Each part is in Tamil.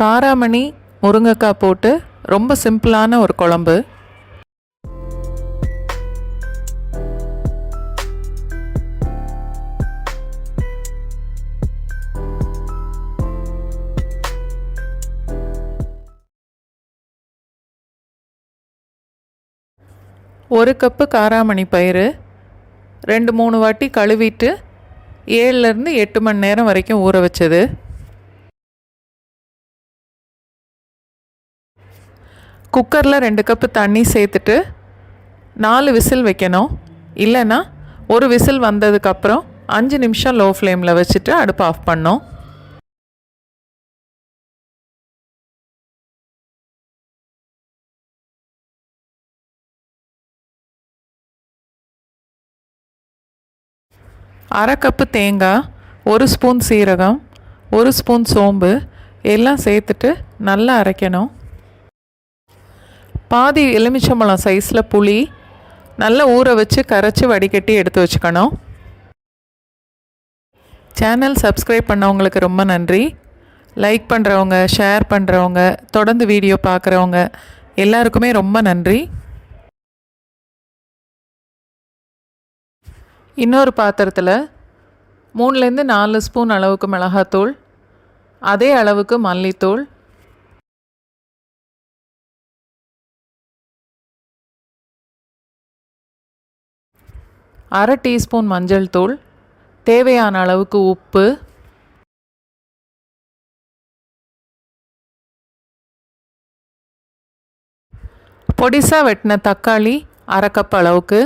காராமணி முருங்கைக்காய் போட்டு ரொம்ப சிம்பிளான ஒரு குழம்பு. ஒரு கப்பு காராமணி பயிறு ரெண்டு மூணு வாட்டி கழுவிட்டு ஏழுலேருந்து எட்டு மணி நேரம் வரைக்கும் ஊற வச்சது. குக்கரில் ரெண்டு கப்பு தண்ணி சேர்த்துட்டு நாலு விசில் வைக்கணும். இல்லைன்னா ஒரு விசில் வந்ததுக்கப்புறம் அஞ்சு நிமிஷம் லோ ஃப்ளேமில் வச்சுட்டு அடுப்பு ஆஃப் பண்ணோம் அரை கப்பு தேங்காய் ஒரு ஸ்பூன் சீரகம் ஒரு ஸ்பூன் சோம்பு எல்லாம் சேர்த்துட்டு நல்லா அரைக்கணும். பாதி எலுமிச்சம்பழம் சைஸில் புளி நல்லா ஊற வச்சு கரைச்சி வடிகட்டி எடுத்து வச்சுக்கணும். சேனல் சப்ஸ்கிரைப் பண்ணவங்களுக்கு ரொம்ப நன்றி. லைக் பண்ணுறவங்க ஷேர் பண்ணுறவங்க தொடர்ந்து வீடியோ பார்க்குறவங்க எல்லாருக்குமே ரொம்ப நன்றி. இன்னொரு பாத்திரத்தில் மூணுலேருந்து நாலு ஸ்பூன் அளவுக்கு மிளகாத்தூள் அதே அளவுக்கு மல்லித்தூள் அரை டீஸ்பூன் மஞ்சள் தூள் தேவையான அளவுக்கு உப்பு பொடிசாக வெட்டின தக்காளி அரை கப் அளவுக்கு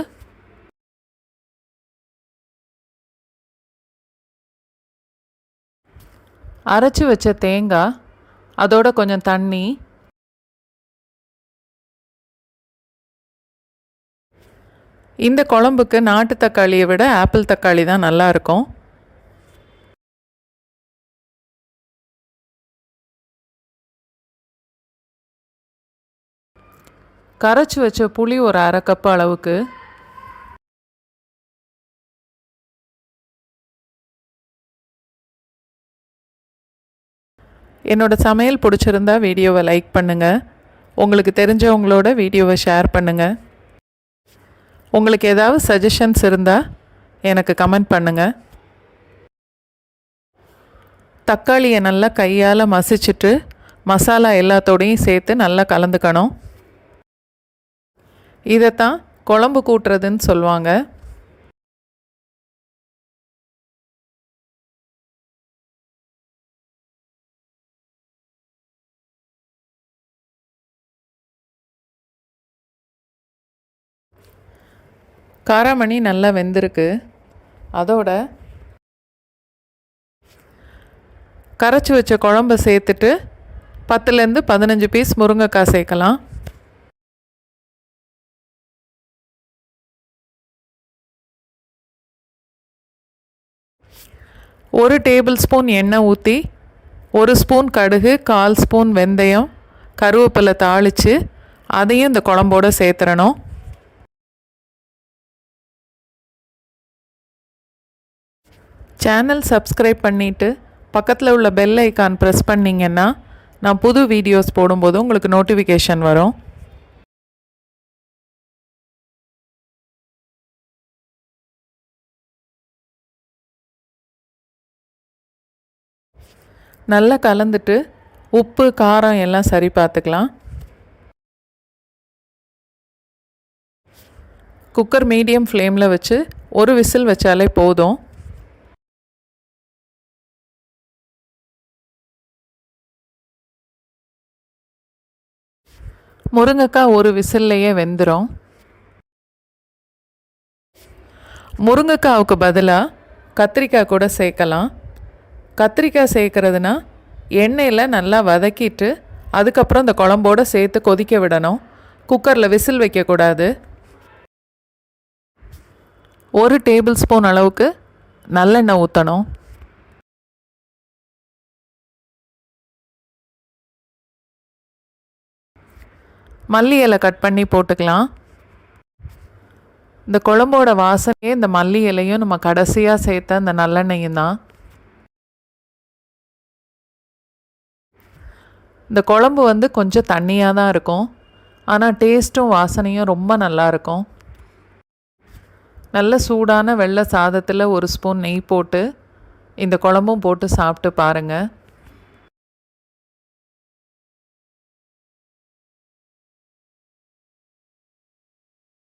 அரைச்சி வச்ச தேங்காய் அதோட கொஞ்சம் தண்ணி இந்த குழம்புக்கு நாட்டு தக்காளியை விட ஆப்பிள் தக்காளி தான் நல்லாயிருக்கும். கரைச்சி வச்ச புளி ஒரு அரை கப் அளவுக்கு. என்னோட சமையல் பிடிச்சிருந்தா வீடியோவை லைக் பண்ணுங்கள் உங்களுக்கு தெரிஞ்சவங்களோட வீடியோவை ஷேர் பண்ணுங்கள் உங்களுக்கு ஏதாவது சஜஷன்ஸ் இருந்தால் எனக்கு கமெண்ட் பண்ணுங்கள் தக்காளியை நல்லா கையால் மசிச்சுட்டு மசாலா எல்லாத்தோடையும் சேர்த்து நல்லா கலந்துக்கணும். இதைத்தான் குழம்பு கூட்டுறதுன்னு சொல்லுவாங்க. காராமணி நல்லா வெந்திருக்கு. அதோட கரைச்சி வச்ச குழம்பு சேர்த்துட்டு பத்துலேருந்து பதினஞ்சு பீஸ் முருங்கைக்காய் சேர்க்கலாம். ஒரு டேபிள் ஸ்பூன் எண்ணெய் ஊற்றி ஒரு ஸ்பூன் கடுகு கால் ஸ்பூன் வெந்தயம் கருவேப்பிலை தாளித்து அதையும் இந்த குழம்போட சேர்த்துறணும். சேனல் சப்ஸ்கிரைப் பண்ணிவிட்டு பக்கத்தில் உள்ள பெல் ஐக்கான் ப்ரெஸ் பண்ணிங்கன்னா நான் புது வீடியோஸ் போடும்போது உங்களுக்கு நோட்டிஃபிகேஷன் வரும். நல்லா கலந்துட்டு உப்பு காரம் எல்லாம் சரி பார்த்துக்கலாம். குக்கர் மீடியம் ஃப்ளேமில் வச்சு ஒரு விசில் வச்சாலே போதும். முருங்கைக்காய் ஒரு விசில்லையே வெந்துடும் முருங்கைக்காவுக்கு பதிலாக கத்திரிக்காய் கூட சேர்க்கலாம். கத்திரிக்காய் சேர்க்குறதுனா எண்ணெயில் நல்லா வதக்கிட்டு அதுக்கப்புறம் இந்த குழம்போடு சேர்த்து கொதிக்க விடணும். குக்கரில் விசில் வைக்கக்கூடாது. ஒரு டேபிள் ஸ்பூன் அளவுக்கு நல்லெண்ணெய் ஊற்றணும் மல்லி இலை கட் பண்ணி போட்டுக்கலாம். இந்த குழம்போட வாசனையே இந்த மல்லி இலையும் நம்ம கடைசியாக சேர்த்த இந்த நல்லெண்ணெயும் தான். இந்த குழம்பு வந்து கொஞ்சம் தண்ணியாக தான் இருக்கும். ஆனால் டேஸ்ட்டும் வாசனையும் ரொம்ப நல்லா இருக்கும். நல்ல சூடான வெள்ளை சாதத்தில் ஒரு ஸ்பூன் நெய் போட்டு இந்த குழம்பும் போட்டு சாப்பிட்டு பாருங்கள்